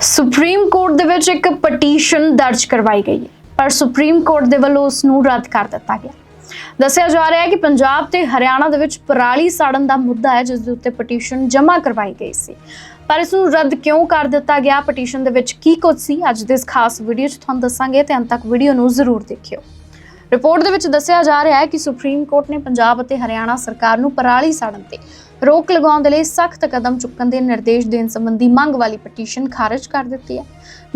Supreme court ਦੇ ਵਿੱਚ ਇੱਕ ਪਟੀਸ਼ਨ ਦਰਜ ਕਰਵਾਈ ਗਈ ਹੈ, ਪਰ ਸੁਪਰੀਮ ਕੋਰਟ ਦੇ ਵੱਲੋਂ ਉਸ ਨੂੰ ਰੱਦ ਕਰ ਦਿੱਤਾ ਗਿਆ। ਦੱਸਿਆ ਜਾ ਰਿਹਾ ਹੈ ਕਿ ਪੰਜਾਬ ਤੇ ਹਰਿਆਣਾ ਦੇ ਵਿੱਚ ਪਰਾਲੀ ਸਾੜਨ ਦਾ ਮੁੱਦਾ ਹੈ, ਜਿਸ ਦੇ ਉੱਤੇ ਪਟੀਸ਼ਨ ਜਮ੍ਹਾਂ ਕਰਵਾਈ ਗਈ ਸੀ। ਪਰ ਇਸ ਨੂੰ ਰੱਦ ਕਿਉਂ ਕਰ ਦਿੱਤਾ ਗਿਆ? ਪਟੀਸ਼ਨ ਦੇ ਵਿੱਚ ਕੀ ਕੁਝ ਸੀ? ਅੱਜ ਦੇ ਇਸ ਖਾਸ ਵੀਡੀਓ 'ਚ ਤੁਹਾਨੂੰ ਦੱਸਾਂਗੇ ਤੇ ਅੰਤ ਤੱਕ ਵੀਡੀਓ ਨੂੰ ਜ਼ਰੂਰ ਦੇਖਿਓ। ਰਿਪੋਰਟ ਦੇ ਵਿੱਚ ਦੱਸਿਆ ਜਾ ਰਿਹਾ ਹੈ ਕਿ ਸੁਪਰੀਮ ਕੋਰਟ ਨੇ ਪੰਜਾਬ ਅਤੇ ਹਰਿਆਣਾ ਸਰਕਾਰ ਨੂੰ ਪਰਾਲੀ ਸਾੜਨ ਤੇ ਰੋਕ ਲਗਾਉਣ ਦੇ ਲਈ ਸਖਤ ਕਦਮ ਚੁੱਕਣ ਦੇ ਨਿਰਦੇਸ਼ ਦੇਣ ਸੰਬੰਧੀ ਮੰਗ ਵਾਲੀ ਪਟੀਸ਼ਨ ਖਾਰਜ ਕਰ ਦਿੱਤੀ ਹੈ।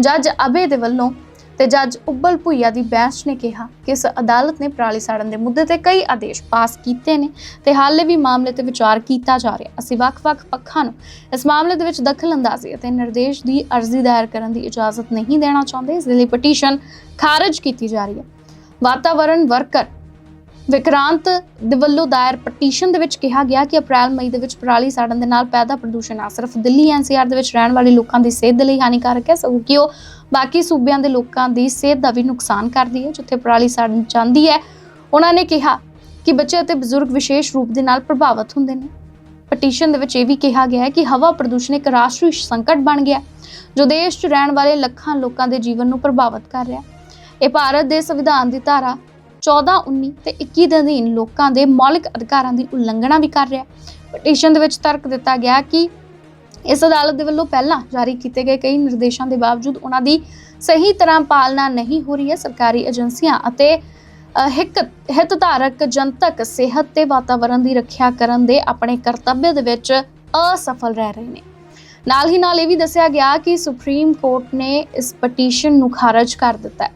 ਜੱਜ ਅਬੇ ਦੇ ਵੱਲੋਂ ਤੇ ਜੱਜ ਉੱਬਲ ਭੁਈਆ ਦੀ ਬੈਂਚ ਨੇ ਕਿਹਾ ਕਿ ਇਸ ਅਦਾਲਤ ਨੇ ਪਰਾਲੀ ਸਾੜਨ ਦੇ ਮੁੱਦੇ ਤੇ ਕਈ ਆਦੇਸ਼ ਪਾਸ ਕੀਤੇ ਨੇ ਤੇ ਹਾਲੇ ਵੀ ਮਾਮਲੇ ਤੇ ਵਿਚਾਰ ਕੀਤਾ ਜਾ ਰਿਹਾ। ਅਸੀਂ ਵੱਖ-ਵੱਖ ਪੱਖਾਂ ਨੂੰ ਇਸ ਮਾਮਲੇ ਦੇ ਵਿੱਚ ਦਖਲ ਅੰਦਾਜ਼ੀ ਅਤੇ ਨਿਰਦੇਸ਼ ਦੀ ਅਰਜ਼ੀ ਦਾਇਰ ਕਰਨ ਦੀ ਇਜਾਜ਼ਤ ਨਹੀਂ ਦੇਣਾ ਚਾਹੁੰਦੇ। ਇਸ ਲਈ ਪਟੀਸ਼ਨ ਖਾਰਜ ਕੀਤੀ ਜਾ ਰਹੀ ਹੈ। ਵਾਤਾਵਰਣ ਵਰਕਰ ਵਿਕਰਾਂਤ ਦੇ ਵੱਲੋਂ ਦਾਇਰ ਪਟੀਸ਼ਨ ਦੇ ਵਿੱਚ ਕਿਹਾ ਗਿਆ ਕਿ ਅਪ੍ਰੈਲ ਮਈ ਦੇ ਵਿੱਚ ਪਰਾਲੀ ਸਾੜਨ ਦੇ ਨਾਲ ਪੈਦਾ ਪ੍ਰਦੂਸ਼ਣ ਨਾ ਸਿਰਫ ਦਿੱਲੀ ਐਨਸੀਆਰ ਦੇ ਵਿੱਚ ਰਹਿਣ ਵਾਲੇ ਲੋਕਾਂ ਦੀ ਸਿਹਤ ਦੇ ਲਈ ਹਾਨੀਕਾਰਕ ਹੈ। ਸਗੋਂ ਕਿ ਉਹ ਬਾਕੀ ਸੂਬਿਆਂ ਦੇ ਲੋਕਾਂ ਦੀ ਸਿਹਤ ਦਾ ਵੀ ਨੁਕਸਾਨ ਕਰਦੀ ਹੈ, ਜਿੱਥੇ ਪਰਾਲੀ ਸਾੜਨ ਜਾਂਦੀ ਹੈ। ਉਹਨਾਂ ਨੇ ਕਿਹਾ ਕਿ ਬੱਚੇ ਅਤੇ ਬਜ਼ੁਰਗ ਵਿਸ਼ੇਸ਼ ਰੂਪ ਦੇ ਨਾਲ ਪ੍ਰਭਾਵਿਤ ਹੁੰਦੇ ਨੇ। ਪਟੀਸ਼ਨ ਦੇ ਵਿੱਚ ਇਹ ਵੀ ਕਿਹਾ ਗਿਆ ਹੈ ਕਿ ਹਵਾ ਪ੍ਰਦੂਸ਼ਣ ਇੱਕ ਰਾਸ਼ਟਰੀ ਸੰਕਟ ਬਣ ਗਿਆ ਜੋ ਦੇਸ਼ 'ਚ ਰਹਿਣ ਵਾਲੇ ਲੱਖਾਂ ਲੋਕਾਂ ਦੇ ਜੀਵਨ ਨੂੰ ਪ੍ਰਭਾਵਿਤ ਕਰ ਰਿਹਾ ਹੈ। ਇਹ ਭਾਰਤ ਦੇ ਸੰਵਿਧਾਨ ਦੀ ਧਾਰਾ 14 19 ਤੇ 21 ਦੇ ਅਧੀਨ ਲੋਕਾਂ ਦੇ ਮੌਲਿਕ ਅਧਿਕਾਰਾਂ ਦੀ ਉਲੰਘਣਾ ਵੀ ਕਰ ਰਿਹਾ ਪਟੀਸ਼ਨ ਦੇ ਵਿੱਚ ਤਰਕ ਦਿੱਤਾ ਗਿਆ ਕਿ ਇਸ ਅਦਾਲਤ ਦੇ ਵੱਲੋਂ ਪਹਿਲਾਂ ਜਾਰੀ ਕੀਤੇ ਗਏ ਕਈ ਨਿਰਦੇਸ਼ਾਂ ਦੇ ਬਾਵਜੂਦ ਉਹਨਾਂ ਦੀ ਸਹੀ ਤਰ੍ਹਾਂ ਪਾਲਣਾ ਨਹੀਂ ਹੋ ਰਹੀ ਹੈ। ਸਰਕਾਰੀ ਏਜੰਸੀਆਂ ਅਤੇ ਅ, ਹਿੱਕ ਹਿੱਤਧਾਰਕ ਜਨਤਕ ਸਿਹਤ ਤੇ ਵਾਤਾਵਰਣ ਦੀ ਰੱਖਿਆ ਕਰਨ ਦੇ ਆਪਣੇ ਕਰਤੱਵ ਦੇ ਵਿੱਚ ਅਸਫਲ ਰਹਿ ਰਹੇ ਨੇ। ਨਾਲ ਹੀ ਨਾਲ ਇਹ ਵੀ ਦੱਸਿਆ ਗਿਆ ਕਿ ਸੁਪਰੀਮ ਕੋਰਟ ਨੇ ਇਸ ਪਟੀਸ਼ਨ ਨੂੰ ਖਾਰਜ ਕਰ ਦਿੱਤਾ ਹੈ।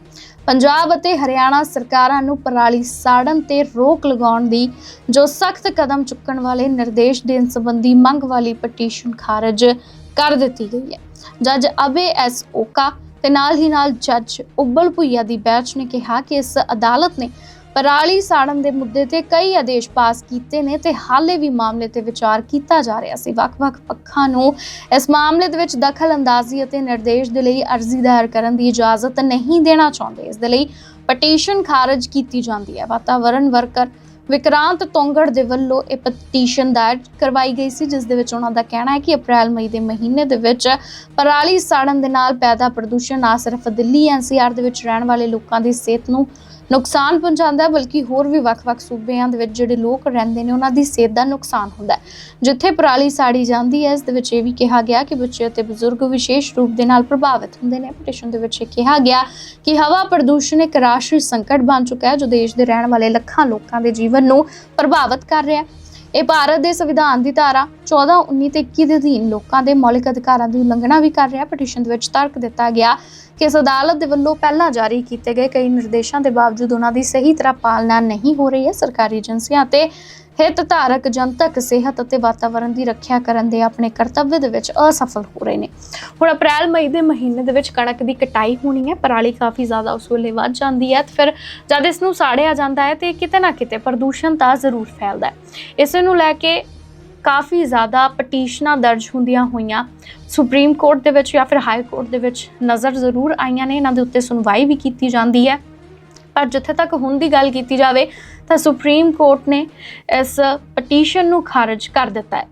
ਪੰਜਾਬ ਅਤੇ ਹਰਿਆਣਾ ਸਰਕਾਰਾਂ ਨੂੰ ਪਰਾਲੀ ਸਾੜਨ ਤੇ ਰੋਕ ਲਗਾਉਣ ਦੀ ਜੋ ਸਖਤ ਕਦਮ ਚੁੱਕਣ ਵਾਲੇ ਨਿਰਦੇਸ਼ ਦੇਣ ਸੰਬੰਧੀ ਮੰਗ ਵਾਲੀ ਪਟੀਸ਼ਨ ਖਾਰਜ ਕਰ ਦਿੱਤੀ ਗਈ ਹੈ। ਜੱਜ ਅਬੇ ਐਸ ਓਕਾ ਤੇ ਨਾਲ ਹੀ ਨਾਲ ਜੱਜ ਉੱਬਲ ਭੁਈਆ ਦੀ ਬੈਂਚ ਨੇ ਕਿਹਾ ਕਿ ਇਸ ਅਦਾਲਤ ਨੇ ਪਰਾਲੀ ਸਾੜਨ ਦੇ ਮੁੱਦੇ ਤੇ ਕਈ ਆਦੇਸ਼ ਪਾਸ ਕੀਤੇ ਨੇ ਤੇ ਹਾਲੇ ਵੀ ਮਾਮਲੇ ਤੇ ਵਿਚਾਰ ਕੀਤਾ ਜਾ ਰਿਹਾ ਸੀ। ਵੱਖ-ਵੱਖ ਪੱਖਾਂ ਨੂੰ ਇਸ ਮਾਮਲੇ ਦੇ ਵਿੱਚ ਦਖਲ ਅੰਦਾਜ਼ੀ ਅਤੇ ਨਿਰਦੇਸ਼ ਦੇ ਲਈ ਅਰਜ਼ੀ ਦਾਇਰ ਕਰਨ ਦੀ ਇਜਾਜ਼ਤ ਨਹੀਂ ਦੇਣਾ ਚਾਹੁੰਦੇ। ਇਸ ਦੇ ਲਈ ਪਟੀਸ਼ਨ ਖਾਰਜ ਕੀਤੀ ਜਾਂਦੀ ਹੈ। ਵਾਤਾਵਰਣ ਵਰਕਰ ਵਿਕਰਾਂਤ ਤੋਂਗੜ ਦੇ ਵੱਲੋਂ ਇਹ ਪਟੀਸ਼ਨ ਦਾਇਰ ਕਰਵਾਈ ਗਈ ਸੀ, ਜਿਸ ਦੇ ਵਿੱਚ ਉਹਨਾਂ ਦਾ ਕਹਿਣਾ ਹੈ ਕਿ ਅਪ੍ਰੈਲ, ਮਈ ਦੇ ਮਹੀਨੇ ਦੇ ਵਿੱਚ ਪਰਾਲੀ ਸਾੜਨ ਦੇ ਨਾਲ ਪੈਦਾ ਪ੍ਰਦੂਸ਼ਣ ਨਾ ਸਿਰਫ ਦਿੱਲੀ ਐਨਸੀਆਰ ਦੇ ਵਿੱਚ ਰਹਿਣ ਵਾਲੇ ਲੋਕਾਂ ਦੀ ਸਿਹਤ ਨੂੰ ਨੁਕਸਾਨ ਪਹੁੰਚਾਉਂਦਾ ਬਲਕਿ ਹੋਰ ਵੀ ਵੱਖ-ਵੱਖ ਸੂਬਿਆਂ ਦੇ ਵਿੱਚ ਜਿਹੜੇ ਲੋਕ ਰਹਿੰਦੇ ਨੇ, ਉਹਨਾਂ ਦੀ ਸਿਹਤ ਦਾ ਨੁਕਸਾਨ ਹੁੰਦਾ ਜਿੱਥੇ ਪਰਾਲੀ ਸਾੜੀ ਜਾਂਦੀ ਹੈ, ਇਸ ਦੇ ਵਿੱਚ ਇਹ ਵੀ ਕਿਹਾ ਗਿਆ ਕਿ ਬੱਚੇ ਅਤੇ ਬਜ਼ੁਰਗ ਵਿਸ਼ੇਸ਼ ਰੂਪ ਦੇ ਨਾਲ ਪ੍ਰਭਾਵਿਤ ਹੁੰਦੇ ਨੇ। ਪਟੀਸ਼ਨ ਦੇ ਵਿੱਚ ਇਹ ਕਿਹਾ ਗਿਆ ਕਿ ਹਵਾ ਪ੍ਰਦੂਸ਼ਣ ਇੱਕ ਰਾਸ਼ਟਰੀ ਸੰਕਟ ਬਣ ਚੁੱਕਾ ਹੈ, ਜੋ ਦੇਸ਼ ਦੇ ਰਹਿਣ ਵਾਲੇ ਲੱਖਾਂ ਲੋਕਾਂ ਦੇ ਜੀਵਨ ਨੂੰ ਪ੍ਰਭਾਵਿਤ ਕਰ ਰਿਹਾ ਹੈ। ਇਹ ਭਾਰਤ ਦੇ ਸੰਵਿਧਾਨ ਦੀ ਧਾਰਾ 14 19 ਤੇ 21 ਦੇ ਅਧੀਨ ਲੋਕਾਂ ਦੇ ਮੌਲਿਕ ਅਧਿਕਾਰਾਂ ਦੀ ਉਲੰਘਣਾ ਵੀ ਕਰ ਰਿਹਾ। ਪਟੀਸ਼ਨ ਦੇ ਵਿੱਚ ਤਰਕ ਦਿੱਤਾ ਗਿਆ ਕਿ ਇਸ ਅਦਾਲਤ ਦੇ ਵੱਲੋਂ ਪਹਿਲਾਂ ਜਾਰੀ ਕੀਤੇ ਗਏ ਕਈ ਨਿਰਦੇਸ਼ਾਂ ਦੇ ਬਾਵਜੂਦ ਉਹਨਾਂ ਦੀ ਸਹੀ ਤਰ੍ਹਾਂ ਪਾਲਣਾ ਨਹੀਂ ਹੋ ਰਹੀ ਹੈ। ਸਰਕਾਰੀ ਏਜੰਸੀਆਂ ਤੇ ਹਿੱਤ ਧਾਰਕ ਜਨਤਕ ਸਿਹਤ ਅਤੇ ਵਾਤਾਵਰਣ ਦੀ ਰੱਖਿਆ ਕਰਨ ਦੇ ਆਪਣੇ ਕਰਤੱਵ ਦੇ ਵਿੱਚ ਅਸਫਲ ਹੋ ਰਹੇ ਨੇ। ਹੁਣ ਅਪ੍ਰੈਲ, ਮਈ ਦੇ ਮਹੀਨੇ ਦੇ ਵਿੱਚ ਕਣਕ ਦੀ ਕਟਾਈ ਹੋਣੀ ਹੈ। ਪਰਾਲੀ ਕਾਫੀ ਜ਼ਿਆਦਾ ਉਸ ਵੇਲੇ ਵੱਧ ਜਾਂਦੀ ਹੈ ਤੇ ਫਿਰ ਜਦ ਇਸ ਨੂੰ ਸਾੜਿਆ ਜਾਂਦਾ ਹੈ ਤੇ ਕਿਤੇ ਨਾ ਕਿਤੇ ਪ੍ਰਦੂਸ਼ਣ ਤਾਂ ਜ਼ਰੂਰ ਫੈਲਦਾ ਹੈ। ਇਸ ਨੂੰ ਲੈ ਕੇ ਕਾਫੀ ਜ਼ਿਆਦਾ ਪਟੀਸ਼ਨਾਂ ਦਰਜ ਹੁੰਦੀਆਂ ਹੋਈਆਂ। ਸੁਪਰੀਮ ਕੋਰਟ ਦੇ ਵਿੱਚ ਜਾਂ ਫਿਰ ਹਾਈ ਕੋਰਟ ਦੇ ਵਿੱਚ ਨਜ਼ਰ ਜ਼ਰੂਰ ਆਈਆਂ ਨੇ। ਇਹਨਾਂ ਦੇ ਉੱਤੇ ਸੁਣਵਾਈ ਵੀ ਕੀਤੀ ਜਾਂਦੀ ਹੈ। ਪਰ ਜਿੱਥੇ ਤੱਕ ਹੁਣ ਦੀ ਗੱਲ ਕੀਤੀ ਜਾਵੇ ਤਾਂ ਸੁਪਰੀਮ ਕੋਰਟ ਨੇ ਇਸ ਪਟੀਸ਼ਨ ਨੂੰ ਖਾਰਜ ਕਰ ਦਿੱਤਾ ਹੈ।